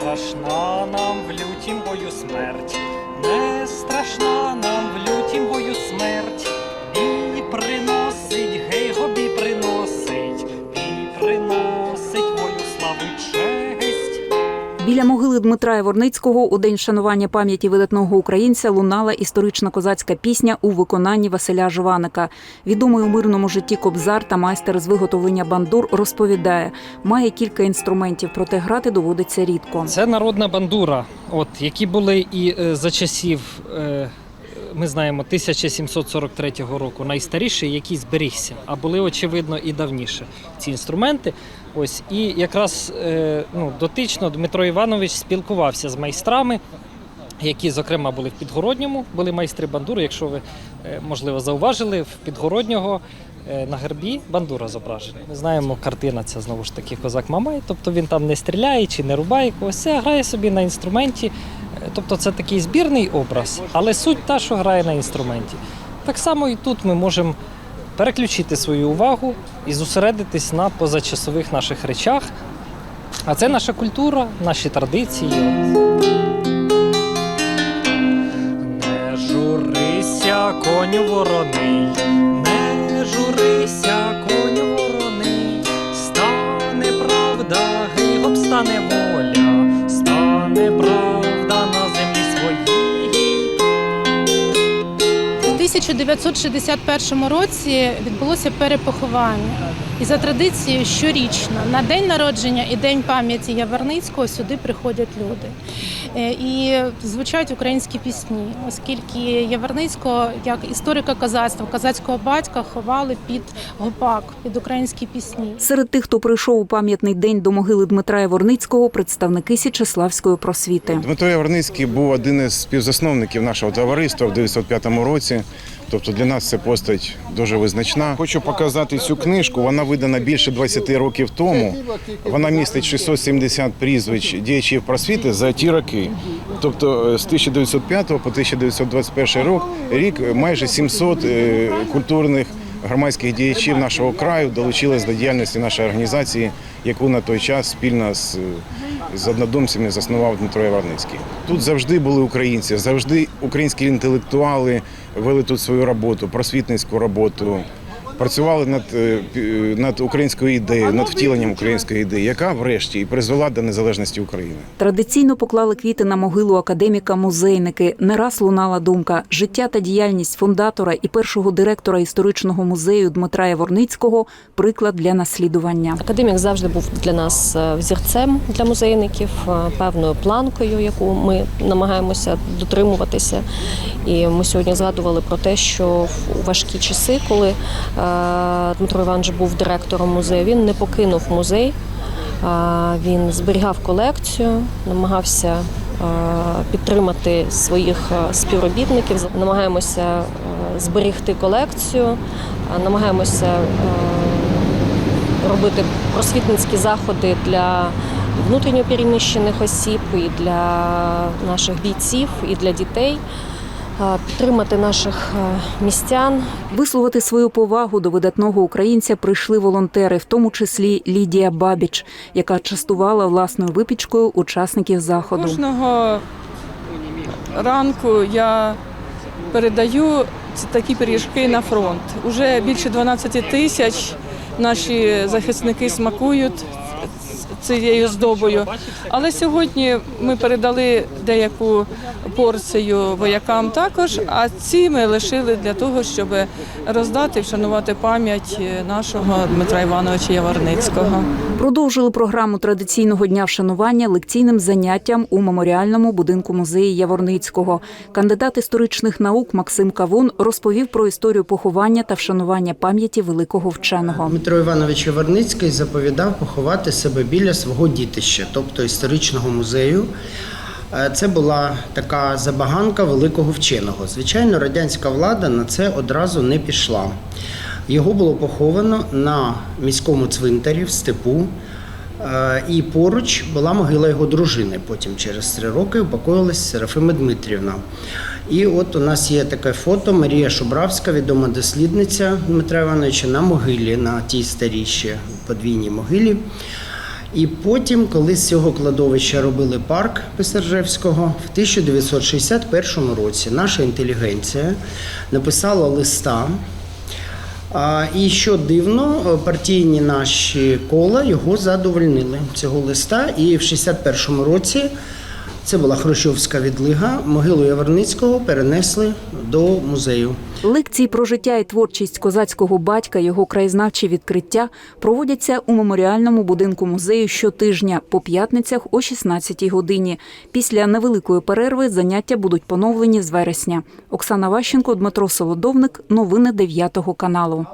страшна нам в лютім бою смерть, не страшна нам в лютім бою смерть. Біля могили Дмитра Яворницького у день вшанування пам'яті видатного українця лунала історична козацька пісня у виконанні Василя Жваника. Відомий у мирному житті кобзар та майстер з виготовлення бандур розповідає, має кілька інструментів, проте грати доводиться рідко. Це народна бандура, от які були і е, за часів. Ми знаємо 1743 року найстаріший, який зберігся, а були очевидно і давніше ці інструменти. Ось і якраз е, ну, дотично Дмитро Іванович спілкувався з майстрами, які, зокрема, були в Підгородньому, були майстри бандури. Якщо ви е, можливо зауважили, в Підгороднього на гербі бандура зображена. Ми знаємо, картина це знову ж таки козак Мамай, тобто він там не стріляє чи не рубає когось, це грає собі на інструменті. Е, Тобто це такий збірний образ, але суть та, що грає на інструменті. Так само і тут ми можемо переключити свою увагу і зосередитись на позачасових наших речах. А це наша культура, наші традиції. Не журися, коню вороний, 1961 році відбулося перепоховання. І за традицією щорічно на день народження і день пам'яті Яворницького сюди приходять люди. Е, І звучать українські пісні, оскільки Яворницького, як історика козацтва, козацького батька, ховали під гопак, під українські пісні. Серед тих, хто прийшов у пам'ятний день до могили Дмитра Яворницького, представники Січеславської просвіти. Дмитро Яворницький був один із співзасновників нашого товариства в 1905 році. Тобто для нас це постать дуже визначна. Хочу показати цю книжку. Вона видана більше 20 років тому. Вона містить 670 прізвищ діячів просвіти за ті роки. Тобто е, з 1905 по 1921 рік, майже 700 е, культурних громадських діячів нашого краю долучились до діяльності нашої організації, яку на той час спільно з, з однодумцями заснував Дмитро Яворницький. Тут завжди були українці, завжди українські інтелектуали вели тут свою роботу, просвітницьку роботу. Працювали над, е, над українською ідеєю, над втіленням української ідеї, яка врешті і призвела до незалежності України. Традиційно поклали квіти на могилу академіка музейники. Не раз лунала думка: життя та діяльність фундатора і першого директора історичного музею Дмитра Яворницького приклад для наслідування. Академік завжди був для нас е, взірцем для музейників, е, певною планкою, яку ми намагаємося дотримуватися. І ми сьогодні згадували про те, що в важкі часи, коли е, Дмитро Іванович був директором музею, він не покинув музей. Е, Він зберігав колекцію, намагався е, підтримати своїх е, співробітників. Намагаємося е, зберегти колекцію, е, намагаємося е, робити просвітницькі заходи для внутрішньо переміщених осіб, і для наших бійців, і для дітей, е, підтримати наших е, містян, Висловити свою повагу до видатного українця прийшли волонтери, в тому числі Лідія Бабіч, яка частувала власною випічкою учасників заходу. Кожного ранку я передаю такі пиріжки на фронт. Уже більше 12 тисяч наші захисники смакують цією здобою. Але сьогодні ми передали деяку порцію воякам також, а ці ми лишили для того, щоб роздати, вшанувати пам'ять нашого Дмитра Івановича Яворницького. Продовжили програму традиційного дня вшанування лекційним заняттям у меморіальному будинку музею Яворницького. Кандидат історичних наук Максим Кавун розповів про історію поховання та вшанування пам'яті великого вченого. Дмитро Іванович Верницький заповідав поховати себе біля свого дітища, тобто історичного музею. Е, Це була така забаганка великого вченого. Звичайно, радянська влада на це одразу не пішла. Його було поховано на міському цвинтарі в степу. Е, І поруч була могила його дружини. Потім через три роки упокоїлась Серафима Дмитрівна. І от у нас є таке фото Марія Шубравська, відома дослідниця Дмитра Івановича, на могилі, на тій старій подвійній могилі. І потім, коли з цього кладовища робили парк Писаржевського, в 1961 році наша інтелігенція написала листа. І що дивно, партійні наші кола його задовольнили цього листа. І в 61-му році це була Хрущовська відлига, могилу Яворницького перенесли до музею. Лекції про життя і творчість козацького батька, його краєзнавчі відкриття проводяться у меморіальному будинку музею щотижня по п'ятницях о 16-й годині. Після невеликої перерви заняття будуть поновлені з вересня. Оксана Ващенко, Дмитро Солодовник. Новини 9 каналу.